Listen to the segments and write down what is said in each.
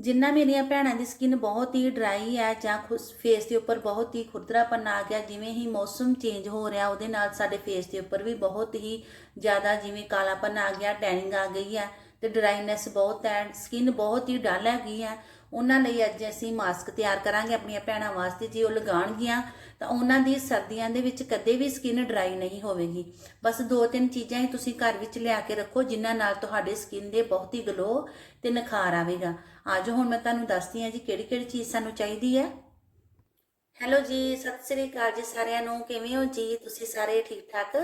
ਜਿੰਨਾ ਮੇਰੀਆਂ ਭੈਣਾਂ ਦੀ ਸਕਿਨ ਬਹੁਤ ਹੀ ਡਰਾਈ ਹੈ ਜਾਂ ਫੇਸ ਦੇ ਉੱਪਰ ਬਹੁਤ ਹੀ ਖੁਰਦਰਾਪਨ ਆ ਗਿਆ, ਜਿਵੇਂ ਹੀ ਮੌਸਮ ਚੇਂਜ ਹੋ ਰਿਹਾ, ਉਹਦੇ ਨਾਲ ਸਾਡੇ ਫੇਸ ਦੇ ਉੱਪਰ ਵੀ ਬਹੁਤ ਹੀ ਜ਼ਿਆਦਾ ਜਿਵੇਂ ਕਾਲਾਪਨ ਆ ਗਿਆ ਟੈਨਿੰਗ ਆ ਗਈ ਹੈ ਤੇ ਡਰਾਈਨੈਸ ਬਹੁਤ ਹੈ ਸਕਿਨ ਬਹੁਤ ਹੀ ਡਲ ਹੈਗੀ ਹੈ। ਉਹਨਾਂ ਲਈ ਅੱਜ ਅਸੀਂ ਮਾਸਕ ਤਿਆਰ ਕਰਾਂਗੇ ਆਪਣੀਆਂ ਭੈਣਾਂ ਵਾਸਤੇ, ਜੇ ਉਹ ਲਗਾਉਣਗੀਆਂ, ਤਾਂ ਉਹਨਾਂ ਦੀ ਸਰਦੀਆਂ ਦੇ ਵਿੱਚ ਕਦੇ ਵੀ ਸਕਿਨ ਡਰਾਈ ਨਹੀਂ ਹੋਵੇਗੀ। ਬਸ ਦੋ ਤਿੰਨ ਚੀਜ਼ਾਂ ਹੀ ਤੁਸੀਂ ਘਰ ਵਿੱਚ ਲਿਆ ਕੇ ਰੱਖੋ, ਜਿਨ੍ਹਾਂ ਨਾਲ ਤੁਹਾਡੇ ਸਕਿਨ ਦੇ ਬਹੁਤ ਹੀ ਗਲੋ ਤੇ ਨਿਖਾਰ ਆਵੇਗਾ। ਅੱਜ ਹੁਣ ਮੈਂ ਤੁਹਾਨੂੰ ਦੱਸਦੀ ਹਾਂ ਜੀ ਕਿਹੜੀ ਕਿਹੜੀ ਚੀਜ਼ ਸਾਨੂੰ ਚਾਹੀਦੀ ਹੈ। ਹੈਲੋ ਜੀ, ਸਤਿ ਸ੍ਰੀ ਅਕਾਲ ਜੀ ਸਾਰਿਆਂ ਨੂੰ। ਕਿਵੇਂ ਹੋ ਜੀ? ਤੁਸੀਂ ਸਾਰੇ ਠੀਕ ਠਾਕ?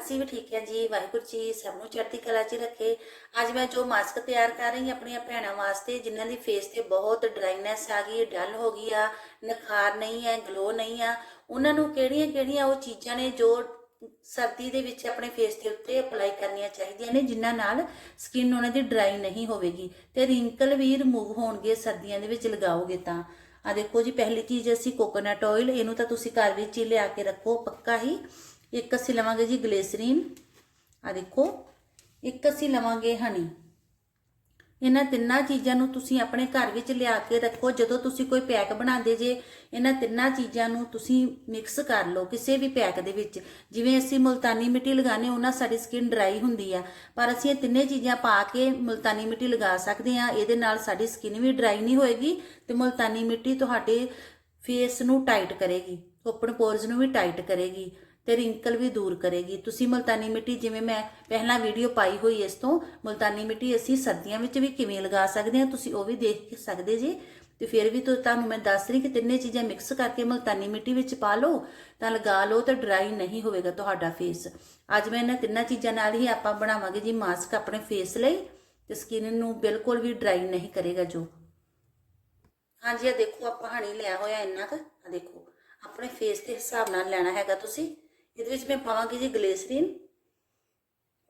ਅਸੀਂ ਵੀ ਠੀਕ ਹਾਂ ਜੀ। ਵਾਹਿਗੁਰੂ ਜੀ ਸਭ ਨੂੰ ਚੜ੍ਹਦੀ ਕਲਾ 'ਚ ਰੱਖੇ। ਅੱਜ ਮੈਂ ਜੋ ਮਾਸਕ ਤਿਆਰ ਕਰ ਰਹੀ ਹਾਂ ਆਪਣੀਆਂ ਭੈਣਾਂ ਵਾਸਤੇ, ਜਿਨ੍ਹਾਂ ਦੀ ਫੇਸ ਤੇ ਬਹੁਤ ਡਰਾਈਨੈਸ ਆ ਗਈ, ਡਲ ਹੋ ਗਈ ਆ, ਨਿਖਾਰ ਨਹੀਂ ਹੈ ਗਲੋ ਨਹੀਂ ਆ, ਉਹਨਾਂ ਨੂੰ ਕਿਹੜੀਆਂ ਕਿਹੜੀਆਂ ਉਹ ਚੀਜ਼ਾਂ ਨੇ ਜੋ ਸਰਦੀ ਦੇ ਵਿੱਚ ਆਪਣੇ ਫੇਸ ਦੇ ਉੱਤੇ ਅਪਲਾਈ ਕਰਨੀਆਂ ਚਾਹੀਦੀਆਂ ਨੇ, ਜਿਨ੍ਹਾਂ ਨਾਲ ਸਕਿਨ ਉਹਨਾਂ ਦੀ ਡਰਾਈ ਨਹੀਂ ਹੋਵੇਗੀ। ਤੇ ਰਿੰਕਲ ਵੀ ਰਿਮੂਵ ਹੋਣਗੇ ਸਰਦੀਆਂ ਦੇ ਵਿੱਚ ਲਗਾਓਗੇ ਤਾਂ। ਆ ਦੇਖੋ ਜੀ, ਪਹਿਲੀ ਚੀਜ਼ ਅਸੀਂ ਕੋਕੋਨਟ ਆਇਲ ਇਹਨੂੰ ਤਾਂ ਤੁਸੀਂ ਘਰ ਵਿੱਚ ਹੀ ਲਿਆ ਕੇ ਰੱਖੋ, ਪੱਕਾ ਹੀ। ਇੱਕ ਅਸੀਂ ਲਵਾਂਗੇ ਜੀ ਗਲੇਸਰੀਨ ਆ ਦੇਖੋ, ਇੱਕ ਅਸੀਂ ਲਵਾਂਗੇ ਹਨੀ ਇਹਨਾਂ ਤਿੰਨਾਂ ਚੀਜ਼ਾਂ ਨੂੰ ਤੁਸੀਂ ਆਪਣੇ ਘਰ ਵਿੱਚ ਲਿਆ ਕੇ ਰੱਖੋ। ਜਦੋਂ ਤੁਸੀਂ ਕੋਈ ਪੈਕ ਬਣਾਉਂਦੇ ਜੇ, ਇਹਨਾਂ ਤਿੰਨਾਂ ਚੀਜ਼ਾਂ ਨੂੰ ਤੁਸੀਂ ਮਿਕਸ ਕਰ ਲਓ ਕਿਸੇ ਵੀ ਪੈਕ ਦੇ ਵਿੱਚ। ਜਿਵੇਂ ਅਸੀਂ ਮੁਲਤਾਨੀ ਮਿੱਟੀ ਲਗਾਣੇ ਉਹਨਾਂ ਸਾਡੀ ਸਕਿਨ ਡਰਾਈ ਹੁੰਦੀ ਆ। ਪਰ ਅਸੀਂ ਇਹ ਤਿੰਨੇ ਚੀਜ਼ਾਂ ਪਾ ਕੇ ਮੁਲਤਾਨੀ ਮਿੱਟੀ ਲਗਾ ਸਕਦੇ ਆ ਇਹਦੇ ਨਾਲ ਸਾਡੀ ਸਕਿਨ ਵੀ ਡਰਾਈ ਨਹੀਂ ਹੋਏਗੀ ਤੇ ਮੁਲਤਾਨੀ ਮਿੱਟੀ ਤੁਹਾਡੇ ਫੇਸ ਨੂੰ ਟਾਈਟ ਕਰੇਗੀ ਓਪਨ ਪੋਰਸ ਨੂੰ ਵੀ ਟਾਈਟ ਕਰੇਗੀ। ਤੇ ਰਿੰਕਲ ਵੀ ਦੂਰ ਕਰੇਗੀ। ਤੁਸੀਂ ਮਲਤਾਨੀ ਮਿੱਟੀ ਜਿਵੇਂ ਮੈਂ ਪਹਿਲਾਂ ਵੀਡੀਓ ਪਾਈ ਹੋਈ ਇਸ ਤੋਂ, ਮਲਤਾਨੀ ਮਿੱਟੀ ਅਸੀਂ ਸਰਦੀਆਂ ਵਿੱਚ ਵੀ ਕਿਵੇਂ ਲਗਾ ਸਕਦੇ ਹਾਂ ਤੁਸੀਂ ਉਹ ਵੀ ਦੇਖ ਸਕਦੇ ਜੀ। ਤੇ ਫਿਰ ਵੀ ਤੁਹਾਨੂੰ ਮੈਂ ਦੱਸ ਰਹੀ ਕਿ ਤਿੰਨੇ ਚੀਜ਼ਾਂ ਮਿਕਸ ਕਰਕੇ ਮਲਤਾਨੀ ਮਿੱਟੀ ਵਿੱਚ ਪਾ ਲਓ, ਤਾਂ ਲਗਾ ਲਓ ਤਾਂ ਡਰਾਈ ਨਹੀਂ ਹੋਵੇਗਾ ਤੁਹਾਡਾ ਫੇਸ ਅੱਜ ਮੈਂ ਇਹਨਾਂ ਤਿੰਨਾਂ ਚੀਜ਼ਾਂ ਨਾਲ ਹੀ ਆਪਾਂ ਬਣਾਵਾਂਗੇ ਜੀ ਮਾਸਕ ਆਪਣੇ ਫੇਸ ਲਈ, ਤੇ ਸਕਿਨ ਨੂੰ ਬਿਲਕੁਲ ਵੀ ਡਰਾਈ ਨਹੀਂ ਕਰੇਗਾ ਜੋ। ਹਾਂਜੀ ਆ ਦੇਖੋ, ਆਪਾਂ ਹਣੀ ਲਿਆ ਹੋਇਆ ਇੰਨਾ ਕੁ। ਆ ਦੇਖੋ, ਆਪਣੇ ਫੇਸ ਦੇ ਹਿਸਾਬ ਨਾਲ ਲੈਣਾ ਹੈਗਾ ਤੁਸੀਂ। ਇਹਦੇ ਵਿੱਚ ਮੈਂ ਪਾਵਾਂਗੀ ਜੀ ਗਲੇਸਰੀਨ।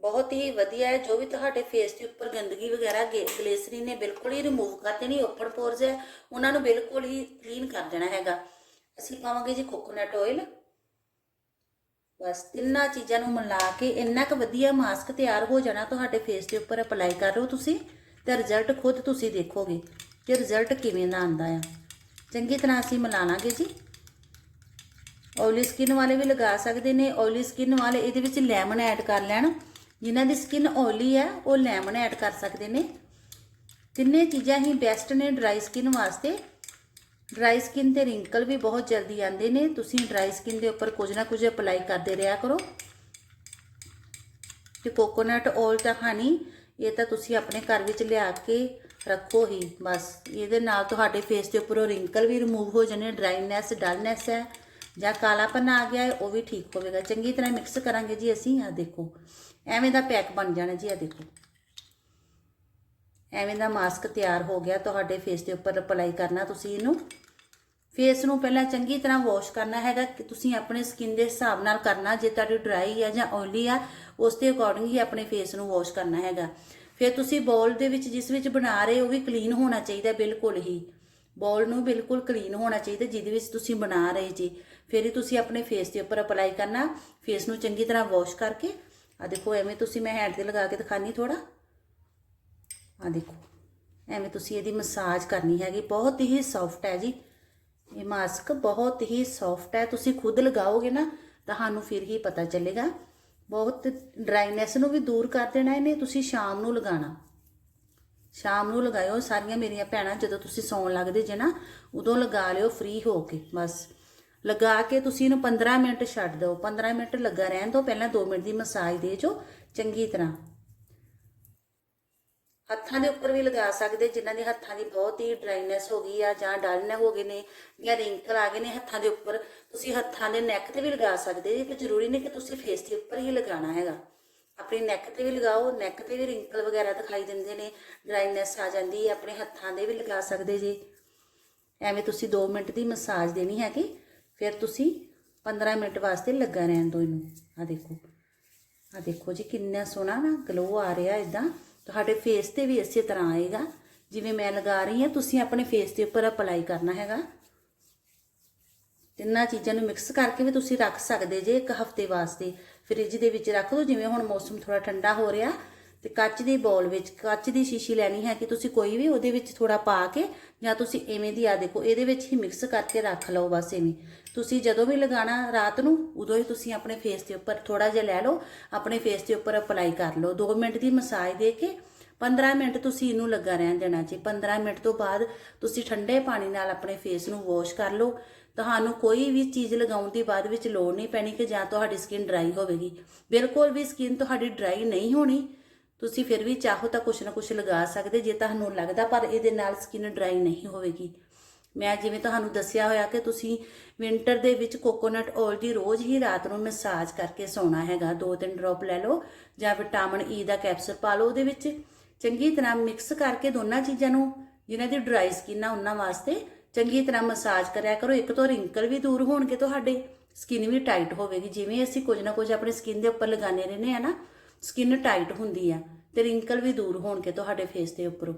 ਬਹੁਤ ਹੀ ਵਧੀਆ ਹੈ, ਜੋ ਵੀ ਤੁਹਾਡੇ ਫੇਸ ਦੇ ਉੱਪਰ ਗੰਦਗੀ ਵਗੈਰਾ ਗਲੇਸਰੀਨ ਨੇ ਬਿਲਕੁਲ ਹੀ ਰਿਮੂਵ ਕਰ ਦੇਣੀ ਓਪਨ ਪੋਰਸ ਹੈ, ਉਹਨਾਂ ਨੂੰ ਬਿਲਕੁਲ ਹੀ ਕਲੀਨ ਕਰ ਦੇਣਾ ਹੈਗਾ। ਅਸੀਂ ਪਾਵਾਂਗੇ ਜੀ ਕੋਕੋਨਟ ਆਇਲ ਬਸ ਤਿੰਨਾਂ ਚੀਜ਼ਾਂ ਨੂੰ ਮਿਲਾ ਕੇ ਇੰਨਾ ਕੁ ਵਧੀਆ ਮਾਸਕ ਤਿਆਰ ਹੋ ਜਾਣਾ ਤੁਹਾਡੇ ਫੇਸ ਦੇ ਉੱਪਰ ਅਪਲਾਈ ਕਰ ਰਹੇ ਹੋ ਤੁਸੀਂ, ਤੇ ਰਿਜ਼ਲਟ ਖੁਦ ਤੁਸੀਂ ਦੇਖੋਗੇ ਕਿ ਰਿਜ਼ਲਟ ਕਿਵੇਂ ਦਾ ਆਂਦਾ ਆ। ਚੰਗੀ ਤਰ੍ਹਾਂ ਅਸੀਂ ਮਿਲਾਣਾਗੇ ਜੀ। ਆਇਲੀ ਸਕਿਨ ਵਾਲੇ ਵੀ ਲਗਾ ਸਕਦੇ ਨੇ ਆਇਲੀ ਸਕਿਨ ਵਾਲੇ ਇਹਦੇ ਵਿੱਚ ਲੈਮਨ ਐਡ ਕਰ ਲੈਣ। ਜਿਨ੍ਹਾਂ ਦੀ ਸਕਿਨ ਆਇਲੀ ਹੈ, ਉਹ ਲੈਮਨ ਐਡ ਕਰ ਸਕਦੇ ਨੇ। ਤਿੰਨੇ ਚੀਜ਼ਾਂ ਹੀ ਬੈਸਟ ਨੇ ਡਰਾਈ ਸਕਿਨ ਵਾਸਤੇ। ਡਰਾਈ ਸਕਿਨ ਤੇ ਰਿੰਕਲ ਵੀ ਬਹੁਤ ਜਲਦੀ ਆਉਂਦੇ ਨੇ। ਤੁਸੀਂ ਡਰਾਈ ਸਕਿਨ ਦੇ ਉੱਪਰ ਕੁਝ ਨਾ ਕੁਝ ਅਪਲਾਈ ਕਰਦੇ ਰਿਹਾ ਕਰੋ। ਤੇ ਕੋਕੋਨਟ ਆਇਲ ਤਾਂ ਹਨੀ ਇਹ ਤਾਂ ਤੁਸੀਂ ਆਪਣੇ ਘਰ ਵਿੱਚ ਲਿਆ ਕੇ ਰੱਖੋ ਹੀ, ਬਸ। ਇਹਦੇ ਨਾਲ ਤੁਹਾਡੇ ਫੇਸ ਦੇ ਉੱਪਰੋਂ ਰਿੰਕਲ ਵੀ ਰਿਮੂਵ ਹੋ ਜਾਣੇ, ਡਰਾਈਨੈਸ, ਡਲਨੈਸ ਹੈ। ਜਾਂ ਕਾਲਾਪਨ ਆ ਗਿਆ ਹੈ ਉਹ ਵੀ ਠੀਕ ਹੋਵੇਗਾ। ਚੰਗੀ ਤਰ੍ਹਾਂ ਮਿਕਸ ਕਰਾਂਗੇ ਜੀ ਅਸੀਂ ਆ ਦੇਖੋ। ਐਵੇਂ ਦਾ ਪੈਕ ਬਣ ਜਾਣਾ ਜੀ ਆ ਦੇਖੋ। ਐਵੇਂ ਦਾ ਮਾਸਕ ਤਿਆਰ ਹੋ ਗਿਆ, ਤੁਹਾਡੇ ਫੇਸ ਦੇ ਉੱਪਰ ਅਪਲਾਈ ਕਰਨਾ ਤੁਸੀਂ ਇਹਨੂੰ। ਫੇਸ ਨੂੰ ਪਹਿਲਾਂ ਚੰਗੀ ਤਰ੍ਹਾਂ ਵਾਸ਼ ਕਰਨਾ ਹੈਗਾ, ਕਿ ਤੁਸੀਂ ਆਪਣੇ ਸਕਿਨ ਦੇ ਹਿਸਾਬ ਨਾਲ ਕਰਨਾ, ਜੇ ਤੁਹਾਡੀ ਡਰਾਈ ਹੈ ਜਾਂ ਆਇਲੀ ਆ, ਉਸ ਦੇ ਅਕੋਰਡਿੰਗ ਹੀ ਆਪਣੇ ਫੇਸ ਨੂੰ ਵਾਸ਼ ਕਰਨਾ ਹੈਗਾ। ਫਿਰ ਤੁਸੀਂ ਬੋਲ ਦੇ ਵਿੱਚ ਜਿਸ ਵਿੱਚ ਬਣਾ ਰਹੇ ਉਹ ਵੀ ਕਲੀਨ ਹੋਣਾ ਚਾਹੀਦਾ ਬਿਲਕੁਲ ਹੀ। ਬੋਲ ਨੂੰ ਬਿਲਕੁਲ ਕਲੀਨ ਹੋਣਾ ਚਾਹੀਦਾ, ਜਿਹਦੇ ਵਿੱਚ ਤੁਸੀਂ ਬਣਾ ਰਹੇ ਜੀ। ਫਿਰ ਹੀ ਤੁਸੀਂ ਆਪਣੇ ਫੇਸ ਦੇ ਉੱਪਰ ਅਪਲਾਈ ਕਰਨਾ ਫੇਸ ਨੂੰ ਚੰਗੀ ਤਰ੍ਹਾਂ ਵਾਸ਼ ਕਰਕੇ। ਆ ਦੇਖੋ, ਐਵੇਂ ਤੁਸੀਂ ਮੈਂ ਹੈਂਡ ਤੇ ਲਗਾ ਕੇ ਦਿਖਾਨੀ ਥੋੜਾ ਆ ਦੇਖੋ, ਐਵੇਂ ਤੁਸੀਂ ਇਹਦੀ ਮਸਾਜ ਕਰਨੀ ਹੈਗੀ। ਬਹੁਤ ਹੀ ਸੌਫਟ ਹੈ ਜੀ। ਇਹ ਮਾਸਕ ਬਹੁਤ ਹੀ ਸੌਫਟ ਹੈ। ਤੁਸੀਂ ਖੁਦ ਲਗਾਓਗੇ ਨਾ, ਤੁਹਾਨੂੰ ਫਿਰ ਹੀ ਪਤਾ ਚੱਲੇਗਾ। ਬਹੁਤ ਡਰਾਈਨੈਸ ਨੂੰ ਵੀ ਦੂਰ ਕਰ ਦੇਣਾ ਇਹਨੇ, ਤੁਸੀਂ ਸ਼ਾਮ ਨੂੰ ਲਗਾਉਣਾ। ਸ਼ਾਮ ਨੂੰ ਲਗਾਇਓ। ਸਾਰੀਆਂ ਮੇਰੀਆਂ ਭੈਣਾਂ ਜਦੋਂ ਤੁਸੀਂ ਸੌਣ ਲੱਗਦੇ ਜੇ ਨਾ, ਉਦੋਂ ਲਗਾ ਲਿਓ ਫ੍ਰੀ ਹੋ ਕੇ, ਬਸ। ਲਗਾ ਕੇ ਤੁਸੀਂ ਇਹਨੂੰ 15 ਮਿੰਟ ਛੱਡ ਦਿਓ। 15 ਮਿੰਟ ਲੱਗਾ ਰਹਿਣ ਤੋਂ ਪਹਿਲਾਂ 2 ਮਿੰਟ ਦੀ ਮਸਾਜ ਦੇ ਜੋ। ਚੰਗੀ ਤਰ੍ਹਾਂ। ਹੱਥਾਂ ਦੇ ਉੱਪਰ ਵੀ ਲਗਾ ਸਕਦੇ, ਜਿਨ੍ਹਾਂ ਦੇ ਹੱਥਾਂ ਦੀ ਬਹੁਤ ਹੀ ਡਰਾਈਨੈਸ ਹੋ ਗਈ ਆ ਜਾਂ ਡਲਨ ਹੋ ਗਏ ਨੇ ਜਾਂ ਰਿੰਕਲ ਆ ਗਏ ਨੇ ਹੱਥਾਂ ਦੇ ਉੱਪਰ, ਤੁਸੀਂ ਹੱਥਾਂ ਦੇ ਨੈਕ ਤੇ ਵੀ ਲਗਾ ਸਕਦੇ ਜੀ। ਕਿ ਜ਼ਰੂਰੀ ਨਹੀਂ ਕਿ ਤੁਸੀਂ ਫੇਸ ਦੇ ਉੱਪਰ ਹੀ ਲਗਾਉਣਾ ਹੈਗਾ। ਆਪਣੀ ਨੈਕ ਤੇ ਵੀ ਲਗਾਓ। ਨੈਕ ਤੇ ਵੀ ਰਿੰਕਲ ਵਗੈਰਾ ਦਿਖਾਈ ਦਿੰਦੇ ਨੇ। ਡਰਾਈਨੈਸ ਆ ਜਾਂਦੀ ਹੈ। ਆਪਣੇ ਹੱਥਾਂ ਦੇ ਵੀ ਲਗਾ ਸਕਦੇ ਜੀ। ਐਵੇਂ ਤੁਸੀਂ 2 ਮਿੰਟ ਦੀ ਮਸਾਜ ਦੇਣੀ ਹੈਗੀ। ਫਿਰ ਤੁਸੀਂ 15 ਮਿੰਟ ਵਾਸਤੇ ਲੱਗਾ ਰਹਿਣ ਦਿਓ ਇਹਨੂੰ। ਆ ਦੇਖੋ। ਆ ਦੇਖੋ ਜੀ, ਕਿੰਨਾ ਸੋਹਣਾ ਨਾ ਗਲੋ ਆ ਰਿਹਾ ਇਦਾਂ ਤੁਹਾਡੇ ਫੇਸ ਤੇ ਵੀ ਇਸੇ ਤਰ੍ਹਾਂ ਆਏਗਾ। ਜਿਵੇਂ ਮੈਂ ਲਗਾ ਰਹੀ ਹਾਂ, ਤੁਸੀਂ ਆਪਣੇ ਫੇਸ ਦੇ ਉੱਪਰ ਅਪਲਾਈ ਕਰਨਾ ਹੈਗਾ। ਤਿੰਨਾਂ ਚੀਜ਼ਾਂ ਨੂੰ ਮਿਕਸ ਕਰਕੇ ਵੀ ਤੁਸੀਂ ਰੱਖ ਸਕਦੇ ਜੇ ਇੱਕ ਹਫ਼ਤੇ ਵਾਸਤੇ। ਫ੍ਰਿਜ ਦੇ ਵਿੱਚ ਰੱਖ ਦਿਓ, ਜਿਵੇਂ ਹੁਣ ਮੌਸਮ ਥੋੜਾ ਠੰਡਾ ਹੋ ਰਿਹਾ। ਤੇ ਕੱਚ ਦੀ ਬੋਲ ਵਿੱਚ, ਕੱਚ ਦੀ ਸ਼ੀਸ਼ੀ ਲੈਣੀ ਹੈ ਕਿ ਤੁਸੀਂ ਕੋਈ ਵੀ ਉਹਦੇ ਵਿੱਚ ਥੋੜਾ ਪਾ ਕੇ ਜਾਂ ਤੁਸੀਂ ਐਵੇਂ ਦੀ ਆ ਦੇਖੋ, ਇਹਦੇ ਵਿੱਚ ਹੀ ਮਿਕਸ ਕਰਕੇ ਰੱਖ ਲਓ ਬਸ ਐਵੇਂ। ਤੁਸੀਂ ਜਦੋਂ ਵੀ ਲਗਾਣਾ ਰਾਤ ਨੂੰ, ਉਦੋਂ ਹੀ ਤੁਸੀਂ ਆਪਣੇ ਫੇਸ ਦੇ ਉੱਪਰ ਥੋੜਾ ਜਿਹਾ ਲੈ ਲਓ, ਆਪਣੇ ਫੇਸ ਦੇ ਉੱਪਰ ਅਪਲਾਈ ਕਰ ਲਓ। 2 ਮਿੰਟ ਦੀ ਮਸਾਜ ਦੇ ਕੇ 15 ਮਿੰਟ ਤੁਸੀਂ ਇਹਨੂੰ ਲੱਗਾ ਰਹਿਣ ਦੇਣਾ ਜੀ। 15 ਮਿੰਟ ਤੋਂ ਬਾਅਦ ਤੁਸੀਂ ਠੰਡੇ ਪਾਣੀ ਨਾਲ ਆਪਣੇ ਫੇਸ ਨੂੰ ਵਾਸ਼ ਕਰ ਲਓ। ਤੁਹਾਨੂੰ ਕੋਈ ਵੀ ਚੀਜ਼ ਲਗਾਉਣ ਦੀ ਬਾਅਦ ਵਿੱਚ ਲੋੜ ਨਹੀਂ ਪੈਣੀ ਕਿ ਜਾਂ ਤੁਹਾਡੀ ਸਕਿਨ ਡਰਾਈ ਹੋਵੇਗੀ। ਬਿਲਕੁਲ ਵੀ ਸਕਿਨ ਤੁਹਾਡੀ ਡਰਾਈ ਨਹੀਂ ਹੋਣੀ। ਤੁਸੀਂ ਫਿਰ ਵੀ ਚਾਹੋ ਤਾਂ ਕੁਛ ਨਾ ਕੁਛ ਲਗਾ ਸਕਦੇ, ਜੇ ਤੁਹਾਨੂੰ ਲੱਗਦਾ ਪਰ ਇਹਦੇ ਨਾਲ ਸਕਿਨ ਡਰਾਈ ਨਹੀਂ ਹੋਵੇਗੀ। ਮੈਂ ਜਿਵੇਂ ਤੁਹਾਨੂੰ ਦੱਸਿਆ ਹੋਇਆ ਕਿ ਤੁਸੀਂ ਵਿੰਟਰ ਦੇ ਵਿੱਚ ਕੋਕੋਨਟ ਓਇਲ ਦੀ ਰੋਜ਼ ਹੀ ਰਾਤ ਨੂੰ ਮਸਾਜ ਕਰਕੇ ਸੌਣਾ ਹੈਗਾ। ਦੋ ਤਿੰਨ ਡ੍ਰੌਪ ਲੈ ਲਓ ਜਾਂ ਵਿਟਾਮਿਨ ਈ e ਦਾ ਕੈਪਸੂਲ ਪਾ ਲਓ, ਉਹਦੇ ਵਿੱਚ ਚੰਗੀ ਤਰ੍ਹਾਂ ਮਿਕਸ ਕਰਕੇ ਦੋਨਾਂ ਚੀਜ਼ਾਂ ਨੂੰ, ਜਿਨ੍ਹਾਂ ਦੀ ਡਰਾਈ ਸਕਿਨ ਆ ਉਹਨਾਂ ਵਾਸਤੇ ਚੰਗੀ ਤਰ੍ਹਾਂ ਮਸਾਜ ਕਰਿਆ ਕਰੋ। ਇੱਕ ਤੋਂ ਰਿੰਕਲ ਵੀ ਦੂਰ ਹੋਣਗੇ ਤੁਹਾਡੇ ਸਕਿਨ ਵੀ ਟਾਈਟ ਹੋਵੇਗੀ। ਜਿਵੇਂ ਅਸੀਂ ਕੁਝ ਨਾ ਕੁਝ ਆਪਣੇ ਸਕਿਨ ਦੇ ਉੱਪਰ ਲਗਾਉਂਦੇ ਰਹਿੰਦੇ ਆ ਨਾ ਸਕਿਨ ਟਾਈਟ ਹੁੰਦੀ ਆ ਤੇ ਰਿੰਕਲ ਵੀ ਦੂਰ ਹੋਣਗੇ ਤੁਹਾਡੇ ਫੇਸ ਦੇ ਉੱਪਰੋਂ।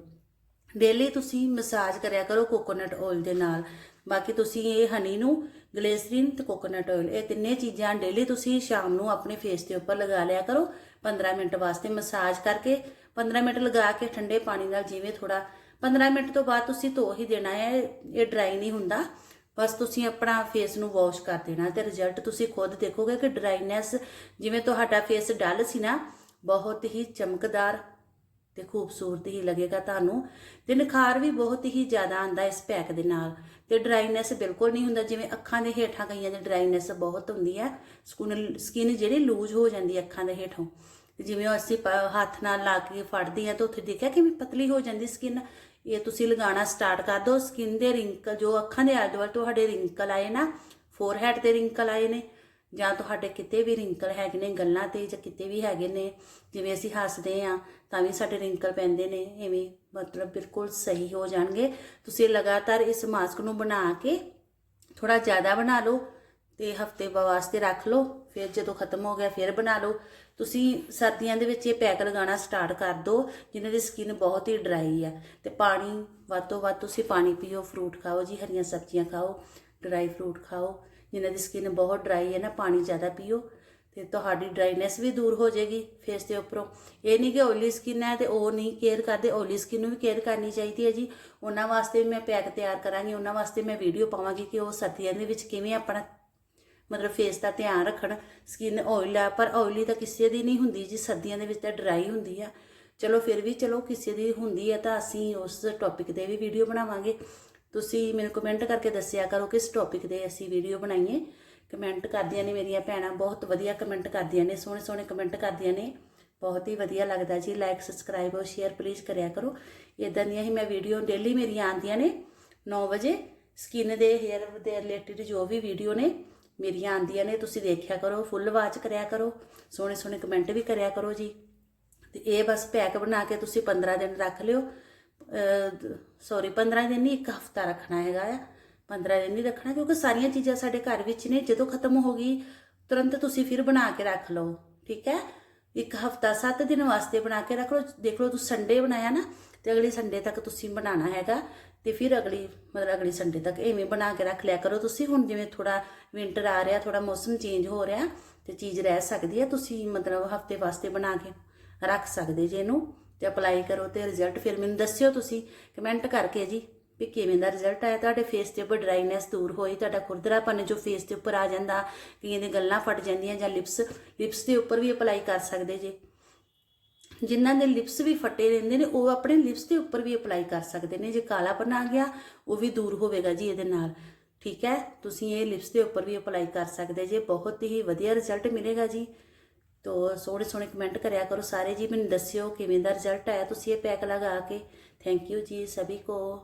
ਡੇਲੀ ਤੁਸੀਂ ਮਸਾਜ ਕਰਿਆ ਕਰੋ ਕੋਕੋਨਟ ਆਇਲ ਦੇ ਨਾਲ। ਬਾਕੀ ਤੁਸੀਂ ਇਹ ਹਨੀ ਨੂੰ ਗਲੇਸਰੀਨ ਤੇ ਕੋਕੋਨਟ ਆਇਲ ਇਹ ਤਿੰਨੇ ਚੀਜ਼ਾਂ ਡੇਲੀ ਤੁਸੀਂ ਸ਼ਾਮ ਨੂੰ ਆਪਣੇ ਫੇਸ ਦੇ ਉੱਪਰ ਲਗਾ ਲਿਆ ਕਰੋ। 15 ਮਿੰਟ ਵਾਸਤੇ ਮਸਾਜ ਕਰਕੇ 15 ਮਿੰਟ ਲਗਾ ਕੇ ਠੰਡੇ ਪਾਣੀ ਨਾਲ ਜਿਵੇਂ ਥੋੜਾ 15 ਮਿੰਟ ਤੋਂ ਬਾਅਦ ਤੁਸੀਂ ਧੋ ਹੀ ਦੇਣਾ ਹੈ, ਇਹ ਡਰਾਈ ਨਹੀਂ ਹੁੰਦਾ। ਬਸ ਤੁਸੀਂ ਆਪਣਾ ਫੇਸ ਨੂੰ ਵਾਸ਼ ਕਰ ਦੇਣਾ ਤੇ ਰਿਜ਼ਲਟ ਤੁਸੀਂ ਖੁਦ ਦੇਖੋਗੇ ਕਿ ਡਰਾਈਨੈਸ ਜਿਵੇਂ ਤੁਹਾਡਾ ਫੇਸ ਡਲ ਸੀ ਨਾ, ਬਹੁਤ ਹੀ ਚਮਕਦਾਰ ਤੇ ਖੂਬਸੂਰਤ ਹੀ ਲੱਗੇਗਾ ਤੁਹਾਨੂੰ। ਤੇ ਨਿਖਾਰ ਵੀ ਬਹੁਤ ਹੀ ਜ਼ਿਆਦਾ ਆਂਦਾ ਇਸ ਪੈਕ ਦੇ ਨਾਲ ਤੇ ਡਰਾਈਨੈਸ ਬਿਲਕੁਲ ਨਹੀਂ ਹੁੰਦਾ, ਜਿਵੇਂ ਅੱਖਾਂ ਦੇ ਹੇਠਾਂ ਕਈਆਂ ਦੀ ਡਰਾਈਨੈਸ ਬਹੁਤ ਹੁੰਦੀ ਹੈ। ਸਕੂਨ ਸਕਿਨ ਜਿਹੜੀ ਲੂਜ਼ ਹੋ ਜਾਂਦੀ ਹੈ ਅੱਖਾਂ ਦੇ ਹੇਠੋਂ। ਜਿਵੇਂ ਅਸੀਂ ਪ- ਹੱਥ ਨਾਲ ਲਾ ਕੇ ਫੜਦੇ ਆ ਤਾਂ ਉੱਥੇ ਦੇਖਿਆ ਕਿਵੇਂ ਪਤਲੀ ਹੋ ਜਾਂਦੀ ਸਕਿਨ ਇਹ ਤੁਸੀਂ ਲਗਾਉਣਾ ਸਟਾਰਟ ਕਰ ਦਿਓ। ਸਕਿਨ ਦੇ ਰਿੰਕਲ ਜੋ ਅੱਖਾਂ ਦੇ ਆਲੇ ਦੁਆਲੇ ਤੁਹਾਡੇ ਰਿੰਕਲ ਆਏ ਨਾ ਫੋਰਹੈਡ ਤੇ ਰਿੰਕਲ ਆਏ ਨੇ, ਜਾਂ ਤੁਹਾਡੇ ਕਿਤੇ ਵੀ ਰਿੰਕਲ ਹੈਗੇ ਨੇ ਗੱਲਾਂ ਤੇ ਜਾਂ ਕਿਤੇ ਵੀ ਹੈਗੇ ਨੇ, ਜਿਵੇਂ ਅਸੀਂ ਹੱਸਦੇ ਆ ਤਾਂ ਵੀ ਸਾਡੇ ਰਿੰਕਲ ਪੈਂਦੇ ਨੇ ਐਵੇਂ ਮਤਲਬ ਬਿਲਕੁਲ ਸਹੀ ਹੋ ਜਾਣਗੇ। ਤੁਸੀਂ ਲਗਾਤਾਰ ਇਸ ਮਾਸਕ ਨੂੰ ਬਣਾ ਕੇ ਥੋੜਾ ਜ਼ਿਆਦਾ ਬਣਾ ਲਓ ਤੇ ਹਫ਼ਤੇ ਵਾਸਤੇ ਰੱਖ ਲਓ। ਫਿਰ ਜਦੋਂ ਖਤਮ ਹੋ ਗਿਆ, ਫਿਰ ਬਣਾ ਲਓ। ਤੁਸੀਂ ਸਰਦੀਆਂ ਦੇ ਵਿੱਚ ਇਹ ਪੈਕ ਲਗਾਉਣਾ ਸਟਾਰਟ ਕਰ ਦਿਓ ਜਿਨ੍ਹਾਂ ਦੀ ਸਕਿਨ ਬਹੁਤ ਹੀ ਡਰਾਈ ਆ। ਤੇ ਪਾਣੀ, ਵੱਧ ਤੋਂ ਵੱਧ ਤੁਸੀਂ ਪਾਣੀ ਪੀਓ ਫਰੂਟ ਖਾਓ ਜੀ, ਹਰੀਆਂ ਸਬਜ਼ੀਆਂ ਖਾਓ ਡਰਾਈ ਫਰੂਟ ਖਾਓ। ਜਿਨ੍ਹਾਂ ਦੀ ਸਕਿਨ ਬਹੁਤ ਡਰਾਈ ਹੈ ਨਾ, ਪਾਣੀ ਜ਼ਿਆਦਾ ਪੀਓ। ਤੇ ਤੁਹਾਡੀ ਡਰਾਈਨੈਸ ਵੀ ਦੂਰ ਹੋ ਜਾਏਗੀ ਫੇਸ ਦੇ ਉੱਪਰੋਂ। ਇਹ ਨਹੀਂ ਕਿ ਓਇਲੀ ਸਕਿਨ ਹੈ ਤੇ ਉਹ ਨਹੀਂ ਕੇਅਰ ਕਰਦੇ ਓਇਲੀ ਸਕਿਨ ਨੂੰ ਵੀ ਕੇਅਰ ਕਰਨੀ ਚਾਹੀਦੀ ਹੈ ਜੀ। ਉਹਨਾਂ ਵਾਸਤੇ ਵੀ ਮੈਂ ਪੈਕ ਤਿਆਰ ਕਰਾਂਗੀ, ਉਹਨਾਂ ਵਾਸਤੇ ਮੈਂ ਵੀਡੀਓ ਪਾਵਾਂਗੀ ਕਿ ਉਹ ਸਰਦੀਆਂ ਦੇ ਵਿੱਚ ਕਿਵੇਂ ਆਪਣਾ ਮਤਲਬ ਫੇਸ ਦਾ ਧਿਆਨ ਰੱਖਣ ਸਕਿਨ ਆਇਲ ਆ, ਪਰ ਆਇਲੀ ਤਾਂ ਕਿਸੇ ਦੀ ਨਹੀਂ ਹੁੰਦੀ ਜੀ, ਸਰਦੀਆਂ ਦੇ ਵਿੱਚ ਤਾਂ ਡਰਾਈ ਹੁੰਦੀ ਆ। ਚਲੋ ਫਿਰ ਵੀ ਚਲੋ ਕਿਸੇ ਦੀ ਹੁੰਦੀ ਆ ਤਾਂ ਅਸੀਂ ਉਸ ਟੌਪਿਕ ਤੇ ਵੀ ਵੀਡੀਓ ਬਣਾਵਾਂਗੇ। ਤੁਸੀਂ ਮੈਨੂੰ ਕਮੈਂਟ ਕਰਕੇ ਦੱਸਿਆ ਕਰੋ ਕਿਸ ਟੌਪਿਕ ਤੇ ਅਸੀਂ ਵੀਡੀਓ ਬਣਾਈਏ। ਕਮੈਂਟ ਕਰਦੀਆਂ ਨੇ ਮੇਰੀਆਂ ਭੈਣਾਂ, ਬਹੁਤ ਵਧੀਆ ਕਮੈਂਟ ਕਰਦੀਆਂ ਨੇ, ਸੋਹਣੇ ਸੋਹਣੇ ਕਮੈਂਟ ਕਰਦੀਆਂ ਨੇ। ਬਹੁਤ ਹੀ ਵਧੀਆ ਲੱਗਦਾ ਜੀ ਲਾਈਕ ਸਬਸਕ੍ਰਾਈਬ ਔਰ ਸ਼ੇਅਰ ਪਲੀਜ਼ ਕਰਿਆ ਕਰੋ। ਇਦਾਂ ਦੀਆਂ ਹੀ ਮੈਂ ਵੀਡੀਓ ਡੇਲੀ ਮੇਰੀਆਂ ਆਉਂਦੀਆਂ ਨੇ। 9 ਵਜੇ ਸਕਿਨ ਦੇ ਹੇਅਰ ਦੇ ਰਿਲੇਟਡ ਜੋ ਵੀ ਵੀਡੀਓ ਨੇ ਮੇਰੀਆਂ ਆਉਂਦੀਆਂ ਨੇ, ਤੁਸੀਂ ਦੇਖਿਆ ਕਰੋ, ਫੁੱਲ ਵਾਚ ਕਰਿਆ ਕਰੋ, ਸੋਹਣੇ ਸੋਹਣੇ ਕਮੈਂਟ ਵੀ ਕਰਿਆ ਕਰੋ ਜੀ। ਤੇ ਇਹ ਬਸ ਪੈਕ ਬਣਾ ਕੇ ਤੁਸੀਂ 15 ਦਿਨ ਰੱਖ ਲਿਓ। ਸੌਰੀ 15 ਦਿਨ ਨਹੀਂ, ਇੱਕ ਹਫਤਾ ਰੱਖਣਾ ਹੈਗਾ ਆ। 15 ਦਿਨ ਨਹੀਂ ਰੱਖਣਾ, ਕਿਉਂਕਿ ਸਾਰੀਆਂ ਚੀਜ਼ਾਂ ਸਾਡੇ ਘਰ ਵਿੱਚ ਨੇ, ਜਦੋਂ ਖਤਮ ਹੋ ਗਈ, ਤੁਰੰਤ ਤੁਸੀਂ ਫਿਰ ਬਣਾ ਕੇ ਰੱਖ ਲਓ, ਠੀਕ ਹੈ? ਇੱਕ ਹਫਤਾ 7 ਦਿਨ ਵਾਸਤੇ ਬਣਾ ਕੇ ਰੱਖ ਲਓ। ਦੇਖ ਲਓ ਤੁਸੀਂ ਸੰਡੇ ਬਣਾਇਆ ਨਾ, ਤੇ ਅਗਲੇ ਸੰਡੇ ਤੱਕ ਤੁਸੀਂ ਬਣਾਉਣਾ ਹੈਗਾ। ਤੇ ਫਿਰ ਅਗਲੀ, ਮਤਲਬ ਅਗਲੀ ਸੰਡੇ ਤੱਕ ਐਵੇਂ ਬਣਾ ਕੇ ਰੱਖ ਲਿਆ ਕਰੋ। ਤੁਸੀਂ ਹੁਣ ਜਿਵੇਂ ਥੋੜਾ ਵਿੰਟਰ ਆ ਰਿਹਾ ਥੋੜਾ ਮੌਸਮ ਚੇਂਜ ਹੋ ਰਿਹਾ ਤੇ ਚੀਜ਼ ਰਹਿ ਸਕਦੀ ਹੈ, ਤੁਸੀਂ ਮਤਲਬ ਹਫ਼ਤੇ ਵਾਸਤੇ ਬਣਾ ਕੇ ਰੱਖ ਸਕਦੇ ਜੇ ਇਹਨੂੰ ਤੇ ਅਪਲਾਈ ਕਰੋ ਤੇ ਰਿਜ਼ਲਟ ਫਿਰ ਮੈਨੂੰ ਦੱਸਿਓ ਤੁਸੀਂ ਕਮੈਂਟ ਕਰਕੇ ਜੀ ਵੀ ਕਿਵੇਂ ਦਾ ਰਿਜ਼ਲਟ ਆਇਆ। ਤੁਹਾਡੇ ਫੇਸ ਤੇ ਉੱਪਰ ਡਰਾਈਨੈਸ ਦੂਰ ਹੋਈ, ਤੁਹਾਡਾ ਖੁਰਦਰਾਪਨ ਜੋ ਫੇਸ ਦੇ ਉੱਪਰ ਆ ਜਾਂਦਾ, ਕਈਆਂ ਦੀ ਗੱਲਾਂ ਫਟ ਜਾਂਦੀਆਂ ਜਾਂ ਲਿਪਸ ਲਿਪਸ ਦੇ ਉੱਪਰ ਵੀ ਅਪਲਾਈ ਕਰ ਸਕਦੇ ਜੇ। ਜਿਨ੍ਹਾਂ ਦੇ ਲਿਪਸ ਵੀ ਫਟੇ ਰਹਿੰਦੇ ਨੇ, ਉਹ ਆਪਣੇ ਲਿਪਸ ਦੇ ਉੱਪਰ ਵੀ ਅਪਲਾਈ ਕਰ ਸਕਦੇ ਨੇ। ਜੇ ਕਾਲਾਪਨ ਆ ਗਿਆ, ਉਹ ਵੀ ਦੂਰ ਹੋਵੇਗਾ ਜੀ ਇਹਦੇ ਨਾਲ। ਠੀਕ ਹੈ? ਤੁਸੀਂ ਇਹ ਲਿਪਸ ਦੇ ਉੱਪਰ ਵੀ ਅਪਲਾਈ ਕਰ ਸਕਦੇ ਜੇ। ਬਹੁਤ ਹੀ ਵਧੀਆ ਰਿਜ਼ਲਟ ਮਿਲੇਗਾ ਜੀ। ਤੋ ਸੋਹਣੇ ਸੋਹਣੇ ਕਮੈਂਟ ਕਰਿਆ ਕਰੋ ਸਾਰੇ ਜੀ। ਮੈਨੂੰ ਦੱਸਿਓ ਕਿਵੇਂ ਦਾ ਰਿਜ਼ਲਟ ਆਇਆ। ਤੁਸੀਂ ਇਹ ਪੈਕ ਲਗਾ ਕੇ। ਥੈਂਕ ਯੂ ਜੀ ਸਭੀ ਕੋ।